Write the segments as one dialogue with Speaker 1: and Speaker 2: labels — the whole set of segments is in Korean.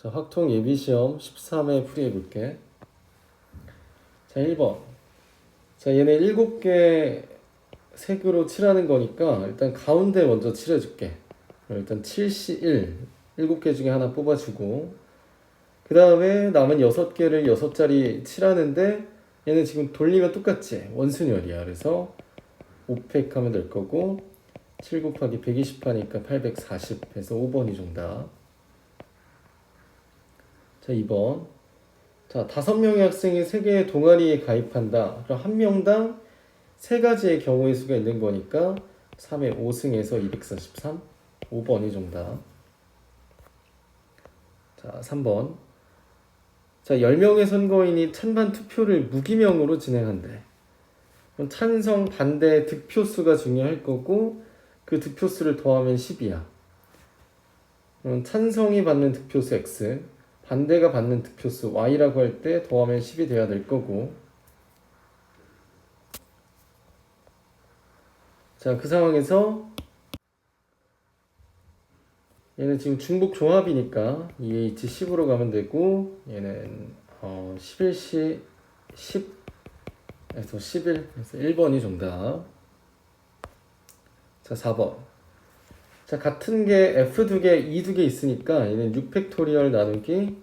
Speaker 1: 자, 확통 예비 시험 13회 풀이해 볼게. 자, 1번. 자, 얘네 7개 색으로 칠하는 거니까 일단 가운데 먼저 칠해 줄게. 그럼 일단 7C1 7개 중에 하나 뽑아 주고 그 다음에 남은 6개를 6자리 칠하는데 얘는 지금 돌리면 똑같지? 원순열이야. 그래서 5팩 하면 될 거고 7 곱하기 120 하니까 840 해서 5번이 정답. 자, 2번. 자, 다섯 명의 학생이 세 개의 동아리에 가입한다. 그럼 한 명당 세 가지의 경우의 수가 있는 거니까 3의 5승에서 243. 5번이 정답. 자, 3번. 자, 10명의 선거인이 찬반 투표를 무기명으로 진행한대. 그럼 찬성, 반대, 득표수가 중요할 거고 그 득표수를 더하면 10이야. 그럼 찬성이 받는 득표수 X, 반대가 받는 득표수 Y라고 할 때 더하면 10이 돼야 될 거고. 자, 그 상황에서 얘는 지금 중복 종합이니까 EH 10으로 가면 되고 얘는 어 11시 10에서 11 그래서 1번이 정답. 자 4번 자 같은 게 F 두 개, E 두 개 있으니까 얘는 6팩토리얼 나누기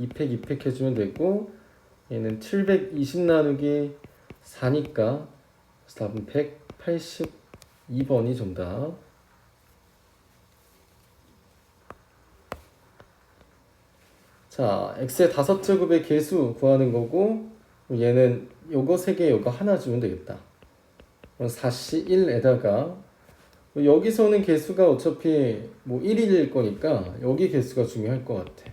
Speaker 1: 2팩 2팩 해주면 되고 얘는 720 나누기 4니까 답은 182번이 정답 자, x의 다섯 제곱의 개수 구하는 거고 얘는 요거 세 개, 요거 하나 주면 되겠다. 그럼 4시 1에다가 여기서는 개수가 어차피 뭐 1일일 거니까 여기 개수가 중요할 것 같아.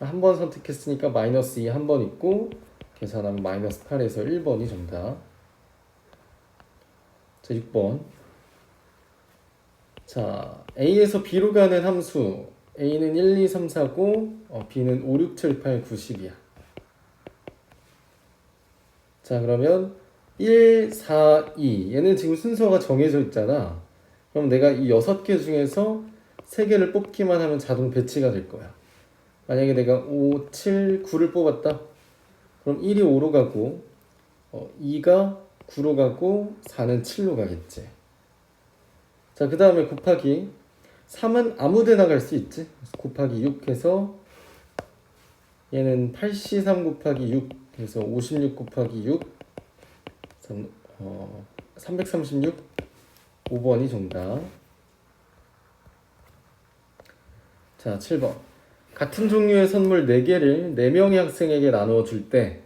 Speaker 1: 한 번 선택했으니까 마이너스 2 한 번 있고 계산하면 마이너스 8에서 1번이 정답. 자, 6번. 자, A에서 B로 가는 함수 A는 1, 2, 3, 4, 9, 어, B는 5, 6, 7, 8, 9, 10이야. 자, 그러면 1, 4, 2. 얘는 지금 순서가 정해져 있잖아. 그럼 내가 이 6개 중에서 3개를 뽑기만 하면 자동 배치가 될 거야. 만약에 내가 5, 7, 9를 뽑았다. 그럼 1이 5로 가고, 어, 2가 9로 가고, 4는 7로 가겠지. 자, 그 다음에 곱하기 3은 아무 데나 갈 수 있지. 곱하기 6 해서 얘는 83 곱하기 6 해서 56 곱하기 6 3, 어, 336 5번이 정답. 자, 7번. 같은 종류의 선물 4개를 4명의 학생에게 나누어 줄 때,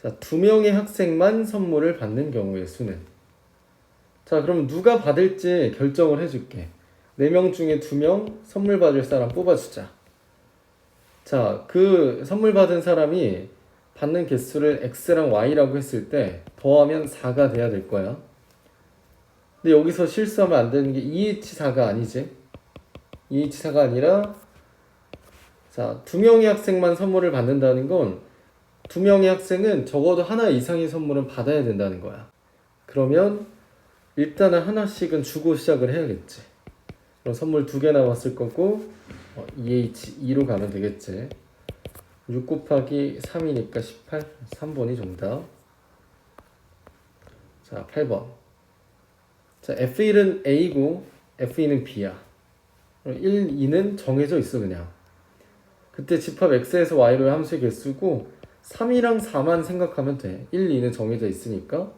Speaker 1: 자, 2명의 학생만 선물을 받는 경우의 수는? 자, 그럼 누가 받을지 결정을 해줄게. 4명 중에 2명 선물 받을 사람 뽑아주자. 자, 그 선물 받은 사람이 받는 개수를 x랑 y라고 했을 때 더하면 4가 돼야 될 거야. 근데 여기서 실수하면 안 되는 게 2H4가 아니지. 2H4가 아니라 자, 두 명의 학생만 선물을 받는다는 건 두 명의 학생은 적어도 하나 이상의 선물은 받아야 된다는 거야. 그러면 일단은 하나씩은 주고 시작을 해야겠지. 그럼 선물 두 개 남았을 거고 어, 2H2로 가면 되겠지. 6 곱하기 3이니까 18, 3번이 정답. 자, 8번. 자, F1은 A고 F2는 B야. 1, 2는 정해져 있어 그냥. 그때 집합 X에서 Y를 함수의 개수고 3이랑 4만 생각하면 돼. 1, 2는 정해져 있으니까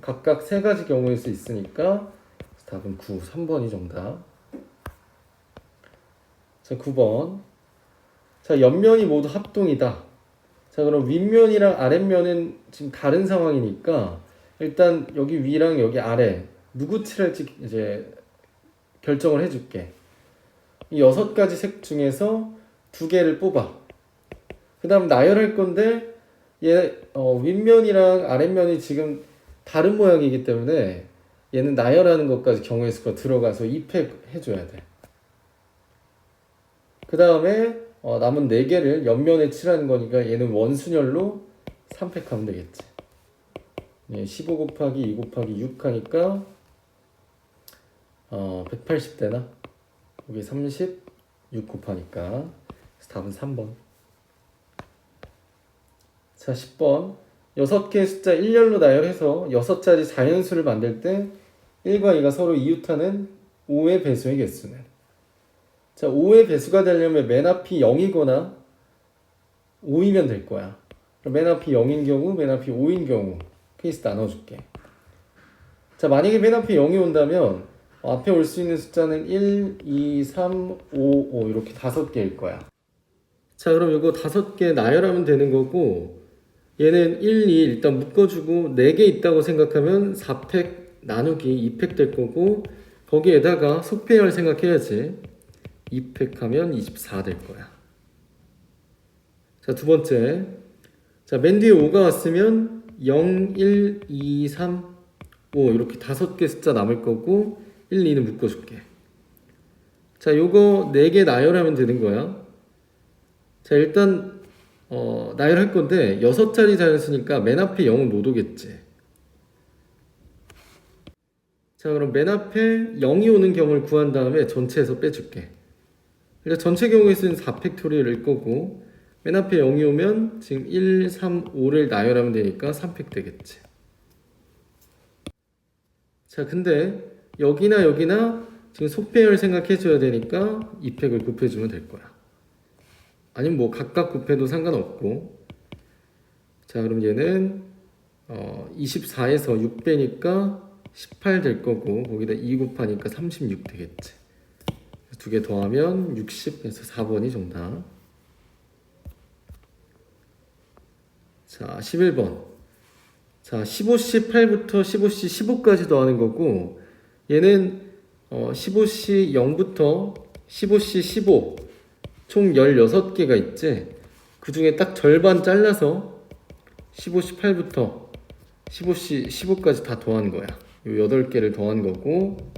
Speaker 1: 각각 세 가지 경우일 수 있으니까 답은 9, 3번이 정답. 자, 9번. 자, 옆면이 모두 합동이다. 자, 그럼 윗면이랑 아랫면은 지금 다른 상황이니까 일단 여기 위랑 여기 아래 누구 칠할지 이제 결정을 해줄게. 이 여섯 가지 색 중에서 두 개를 뽑아. 그 다음 나열할 건데 얘 어, 윗면이랑 아랫면이 지금 다른 모양이기 때문에 얘는 나열하는 것까지 경우의 수가 들어가서 2팩 해줘야 돼. 그 다음에 어, 남은 4개를 옆면에 칠하는 거니까 얘는 원순열로 3팩 하면 되겠지. 예, 15 곱하기 2 곱하기 6 하니까 어, 180 되나? 여기 30, 6 곱하니까 답은 3번. 자, 10번. 6개의 숫자 1열로 나열해서 6자리 자연수를 만들 때 1과 2가 서로 이웃하는 5의 배수의 개수는 자, 5의 배수가 되려면 맨 앞이 0이거나 5이면 될 거야. 맨 앞이 0인 경우, 맨 앞이 5인 경우 케이스 나눠줄게. 자, 만약에 맨 앞에 0이 온다면 어, 앞에 올 수 있는 숫자는 1, 2, 3, 5, 5 이렇게 다섯 개일 거야. 자, 그럼 이거 다섯 개 나열하면 되는 거고 얘는 1, 2 일단 묶어주고 4개 있다고 생각하면 4팩 나누기 2팩 될 거고 거기에다가 속배열 생각해야지 2팩 하면 24 될 거야. 자, 두 번째. 자, 맨 뒤에 5가 왔으면 0, 1, 2, 3, 5 이렇게 다섯 개 숫자 남을 거고 1, 2는 묶어줄게. 자, 요거 4개 나열하면 되는 거야. 자, 일단 어, 나열할 건데 6자리 자연수니까 맨 앞에 0은 못 오겠지. 자, 그럼 맨 앞에 0이 오는 경우를 구한 다음에 전체에서 빼줄게. 그러니까 전체 경우에 쓰는 4팩토리를 거고 맨 앞에 0이 오면 지금 1, 3, 5를 나열하면 되니까 3팩 되겠지. 자, 근데 여기나 여기나 지금 속배열 생각해 줘야 되니까 2팩을 곱해주면 될 거야. 아니면 뭐 각각 곱해도 상관없고. 자, 그럼 얘는 어, 24에서 6 빼니까 18 될 거고 거기다 2 곱하니까 36 되겠지. 두 개 더하면 60에서 4번이 정답. 자, 11번. 자, 15시 8부터 15시 15까지 더하는 거고 얘는 어, 15시 0부터 15시 15 총 16개가 있지. 그 중에 딱 절반 잘라서 15시 8부터 15시 15까지 다 더한 거야. 요 8개를 더한 거고.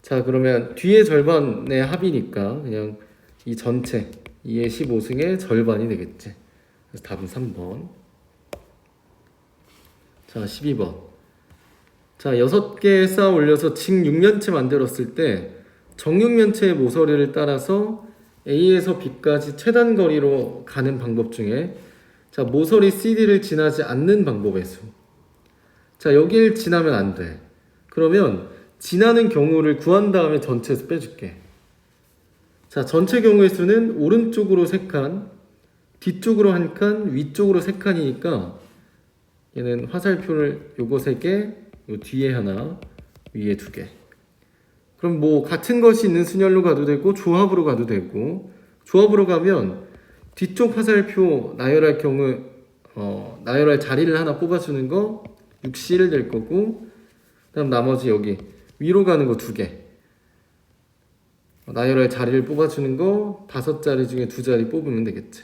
Speaker 1: 자, 그러면 뒤에 절반의 합이니까 그냥 이 전체 2의 15승의 절반이 되겠지. 그래서 답은 3번. 자, 12번. 자, 6개 쌓아 올려서 직 6면체 만들었을 때 정육면체의 모서리를 따라서 A에서 B까지 최단 거리로 가는 방법 중에 자, 모서리 CD를 지나지 않는 방법의 수. 자, 여길 지나면 안 돼. 그러면 지나는 경우를 구한 다음에 전체에서 빼줄게. 자, 전체 경우의 수는 오른쪽으로 3칸, 뒤쪽으로 한 칸, 위쪽으로 3칸이니까 얘는 화살표를 요거 3개, 요 뒤에 하나, 위에 2개. 그럼 뭐 같은 것이 있는 순열로 가도 되고 조합으로 가도 되고 조합으로 가면 뒤쪽 화살표 나열할 경우 어, 나열할 자리를 하나 뽑아주는 거 6C를 될 거고 그다음 나머지 여기 위로 가는 거 두 개. 어, 나열할 자리를 뽑아주는 거 다섯 자리 중에 두 자리 뽑으면 되겠지.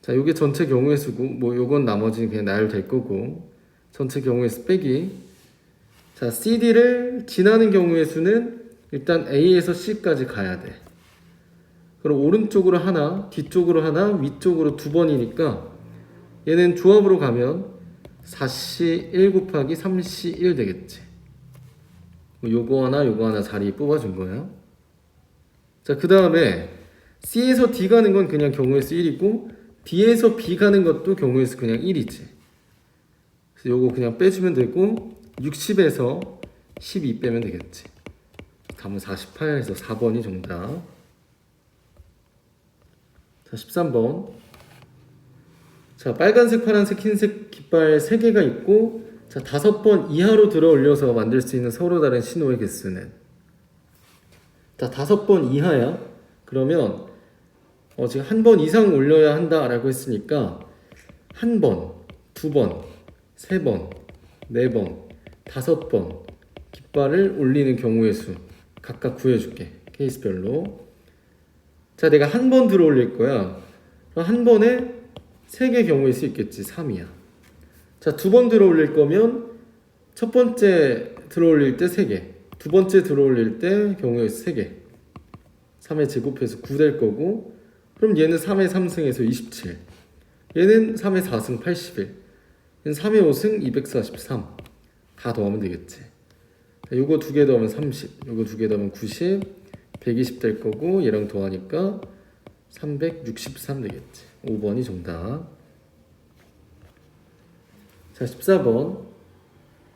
Speaker 1: 자, 요게 전체 경우의 수고 뭐 요건 나머지 그냥 나열될 거고 전체 경우의 수 빼기 자, CD를 지나는 경우의 수는 일단 A에서 C까지 가야 돼. 그럼 오른쪽으로 하나, 뒤쪽으로 하나, 위쪽으로 두 번이니까 얘는 조합으로 가면 4C 1 곱하기 3C 1 되겠지. 뭐 요거 하나, 요거 하나 자리 뽑아준 거예요. 자, 그 다음에 C에서 D 가는 건 그냥 경우의 수 1이고 D에서 B 가는 것도 경우의 수 그냥 1이지. 요거 그냥 빼주면 되고 60에서 12 빼면 되겠지. 답은 48에서 4번이 정답. 자, 13번. 자, 빨간색, 파란색, 흰색 깃발 3개가 있고 자, 5번 이하로 들어 올려서 만들 수 있는 서로 다른 신호의 개수는 자, 5번 이하야. 그러면 어, 지금 한 번 이상 올려야 한다라고 했으니까 한 번, 두 번, 세 번, 네 번, 다섯 번 깃발을 올리는 경우의 수 각각 구해줄게 케이스별로. 자 내가 한 번 들어 올릴 거야. 그럼 한 번에 세 개 경우의 수 있겠지 3이야. 자 두 번 들어 올릴 거면 첫 번째 들어 올릴 때 3개 두 번째 들어 올릴 때 경우의 수 3개. 3의 제곱해서 9 될 거고 그럼 얘는 3의 3승에서 27 얘는 3의 4승 81 얘는 3의 5승 243 다 더하면 되겠지. 요거 두 개 더하면 30, 요거 두 개 더하면 90, 120 될 거고 얘랑 더하니까 363 되겠지. 5번이 정답. 자, 14번.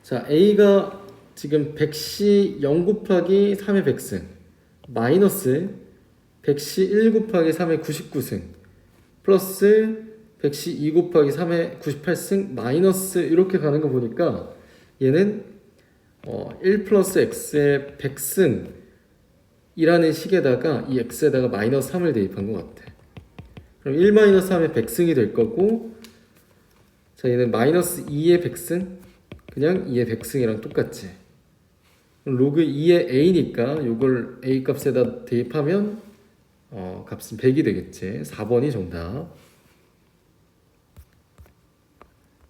Speaker 1: 자, A가 지금 100시 0 곱하기 3의 100승 마이너스 100시 1 곱하기 3의 99승 플러스 100시 2 곱하기 3의 98승 마이너스 이렇게 가는 거 보니까 얘는 어, 1 플러스 x의 100승 이라는 식에다가 이 x에다가 마이너스 3을 대입한 것 같아. 그럼 1 마이너스 3의 100승이 될 거고 자 얘는 마이너스 2의 100승 그냥 2의 100승이랑 똑같지. 로그 2의 a니까 이걸 a 값에다 대입하면 어, 값은 100이 되겠지. 4번이 정답.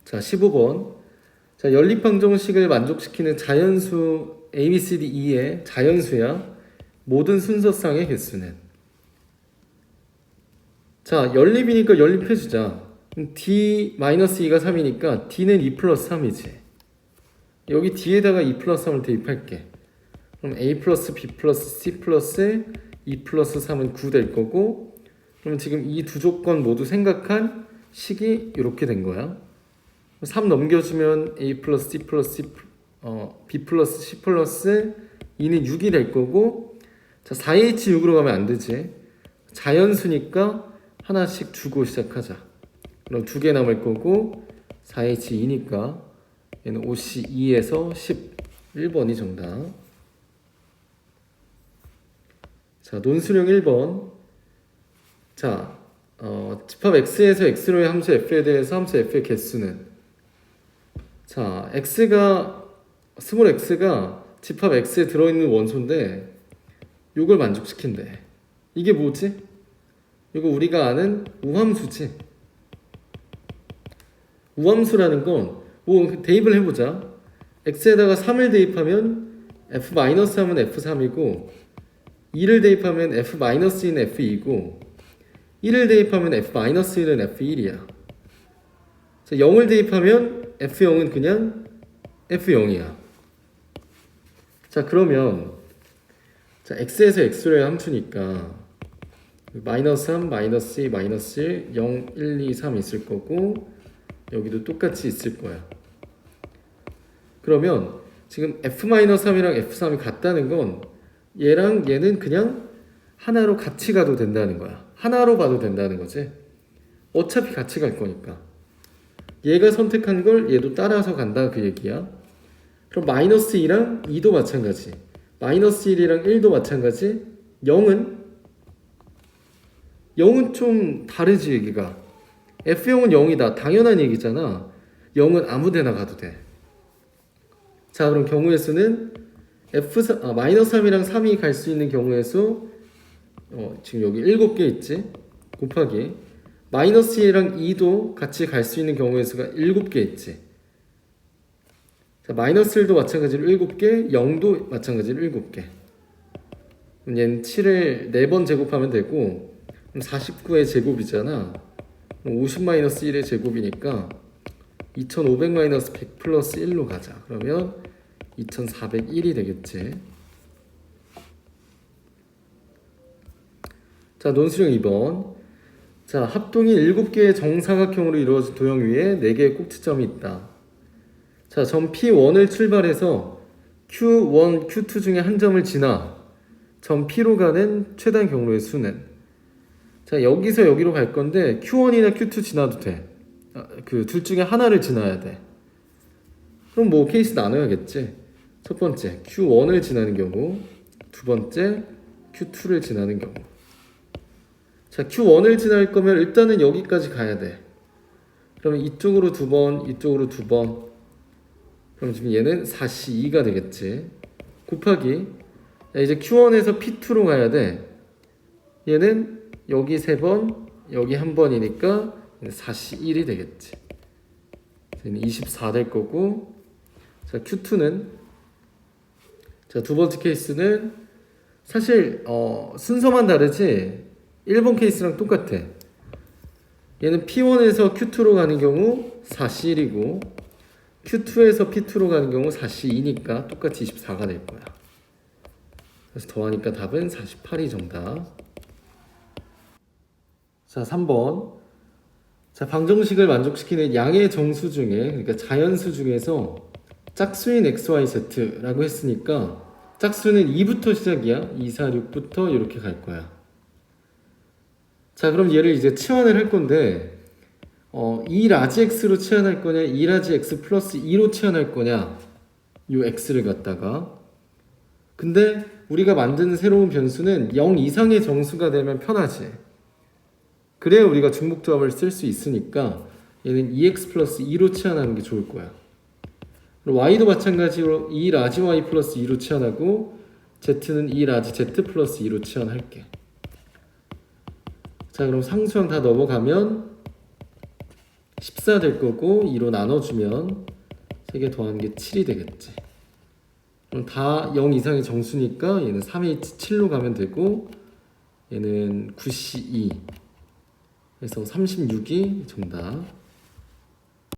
Speaker 1: 자 15번. 자 연립방정식을 만족시키는 자연수 a, b, c, d, e의 자연수야. 모든 순서쌍의 개수는. 자 연립이니까 연립해주자. 그럼 d-2가 3이니까 d는 2 플러스 3이지. 여기 d에다가 2 플러스 3을 대입할게. 그럼 a 플러스 b 플러스 c 플러스 2 플러스 3은 9 될 거고 그럼 지금 이 두 조건 모두 생각한 식이 이렇게 된 거야 3 넘겨주면 a 플러스 c 플러스 c, 어, b 플러스 c 플러스 2는 6이 될 거고 자 4H6으로 가면 안 되지. 자연수니까 하나씩 주고 시작하자. 그럼 두 개 남을 거고 4H2니까 얘는 OC2에서 10 1번이 정답. 자 논수령 1번. 자 어, 집합 x에서 x로의 함수 f에 대해서 함수 f의 개수는 자, x가 스몰 x가 집합 x에 들어있는 원소인데 이걸 만족시킨대. 이게 뭐지? 이거 우리가 아는 우함수지. 우함수라는 건 뭐 대입을 해보자. x에다가 3을 대입하면 f-하면 f3이고 2를 대입하면 f-2는 f2고 1을 대입하면 f-1은 f1이야. 자, 0을 대입하면 F0은 그냥 F0이야. 자, 그러면 자, X에서 X로의 함수니까 마이너스 3, 마이너스 2, 마이너스 1, 0, 1, 2, 3 있을 거고 여기도 똑같이 있을 거야. 그러면 지금 F-3이랑 F3이 같다는 건 얘랑 얘는 그냥 하나로 같이 가도 된다는 거야. 하나로 봐도 된다는 거지. 어차피 같이 갈 거니까. 얘가 선택한 걸 얘도 따라서 간다 그 얘기야. 그럼 마이너스 2랑 2도 마찬가지. 마이너스 1이랑 1도 마찬가지. 0은 0은 좀 다르지 얘기가. F0은 0이다. 당연한 얘기잖아. 0은 아무 데나 가도 돼. 자, 그럼 경우의 수는 F3, 아, 마이너스 3이랑 3이 갈 수 있는 경우의 수 어, 지금 여기 7개 있지? 곱하기 마이너스 1이랑 2도 같이 갈 수 있는 경우의 수가 7개 있지. 자, 마이너스 1도 마찬가지로 7개, 0도 마찬가지로 7개. 그럼 얘는 7을 4번 제곱하면 되고 그럼 49의 제곱이잖아. 그럼 50 마이너스 1의 제곱이니까 2500 마이너스 100 플러스 1로 가자. 그러면 2401이 되겠지. 자, 논수령 2번. 자, 합동이 7개의 정사각형으로 이루어진 도형 위에 4개의 꼭지점이 있다. 자, 점 P1을 출발해서 Q1, Q2 중에 한 점을 지나 점 P로 가는 최단 경로의 수는 자, 여기서 여기로 갈 건데 Q1이나 Q2 지나도 돼. 아, 그둘 중에 하나를 지나야 돼. 그럼 뭐 케이스 나눠야겠지. 첫 번째 Q1을 지나는 경우, 두 번째 Q2를 지나는 경우. 자, Q1을 지날 거면 일단은 여기까지 가야 돼. 그러면 이쪽으로 두 번, 이쪽으로 두 번. 그럼 지금 얘는 4C2가 되겠지. 곱하기. 자, 이제 Q1에서 P2로 가야 돼. 얘는 여기 세 번, 여기 한 번이니까 4C1이 되겠지. 얘는 24 될 거고. 자, Q2는 자, 두 번째 케이스는 사실 어, 순서만 다르지 1번 케이스랑 똑같아. 얘는 P1에서 Q2로 가는 경우 4C1이고 Q2에서 P2로 가는 경우 4C2니까 똑같이 24가 될 거야. 그래서 더하니까 답은 48이 정답. 자, 3번. 자, 방정식을 만족시키는 양의 정수 중에 그러니까 자연수 중에서 짝수인 XYZ라고 했으니까 짝수는 2부터 시작이야. 2, 4, 6부터 이렇게 갈 거야. 자, 그럼 얘를 이제 치환을 할 건데 어, 2 라지 x로 치환할 거냐, 2 라지 x 플러스 2로 치환할 거냐, 요 x를 갖다가. 근데 우리가 만든 새로운 변수는 0 이상의 정수가 되면 편하지. 그래야 우리가 중복조합을 쓸 수 있으니까 얘는 2x 플러스 2로 치환하는 게 좋을 거야. y도 마찬가지로 2 라지 y 플러스 2로 치환하고 z는 2 라지 z 플러스 2로 치환할게. 자 그럼 상수항 다 넘어가면 14 될 거고 2로 나눠주면 3개 더한 게 7이 되겠지. 그럼 다 0 이상의 정수니까 얘는 3의 7로 가면 되고 얘는 9시 2. 그래서 36이 정답.